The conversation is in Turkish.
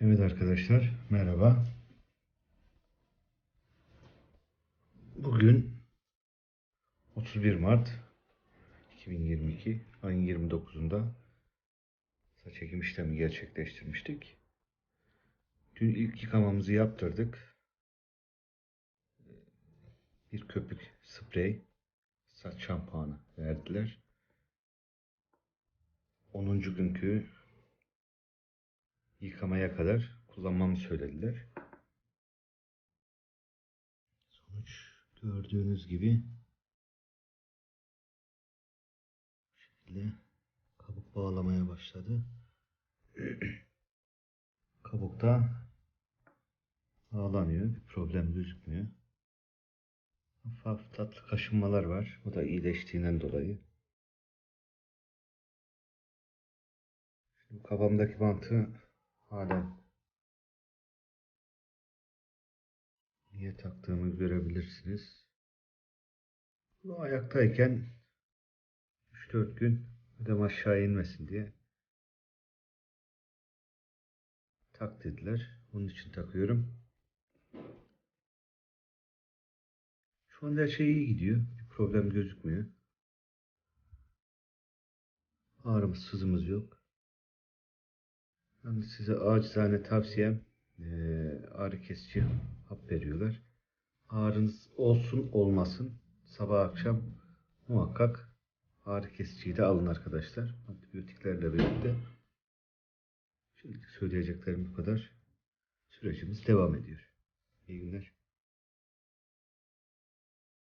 Evet arkadaşlar, merhaba. Bugün 31 Mart 2022 ayın 29'unda saç ekim işlemi gerçekleştirmiştik. Dün ilk yıkamamızı yaptırdık. Bir köpük sprey, saç şampuanı verdiler. 10. günkü yıkamaya kadar kullanmamı söylediler. Sonuç gördüğünüz gibi bu şekilde kabuk bağlamaya başladı. Kabukta bağlanıyor. Bir problem gözükmüyor. Hafif tatlı kaşınmalar var. Bu da iyileştiğinden dolayı. Şimdi kafamdaki bantı halen niye taktığımı görebilirsiniz. Bu ayaktayken 3-4 gün ödem aşağı inmesin diye tak dediler. Onun için takıyorum. Şu anda her şey iyi gidiyor. Bir problem gözükmüyor. Ağrımız, sızımız yok. Yani size acizane tavsiyem eee, ağrı kesici hap veriyorlar. Ağrınız olsun olmasın sabah akşam muhakkak ağrı kesiciyi de alın arkadaşlar. Antibiyotiklerle birlikte. Şimdi söyleyeceklerim bu kadar. Sürecimiz devam ediyor. İyi günler.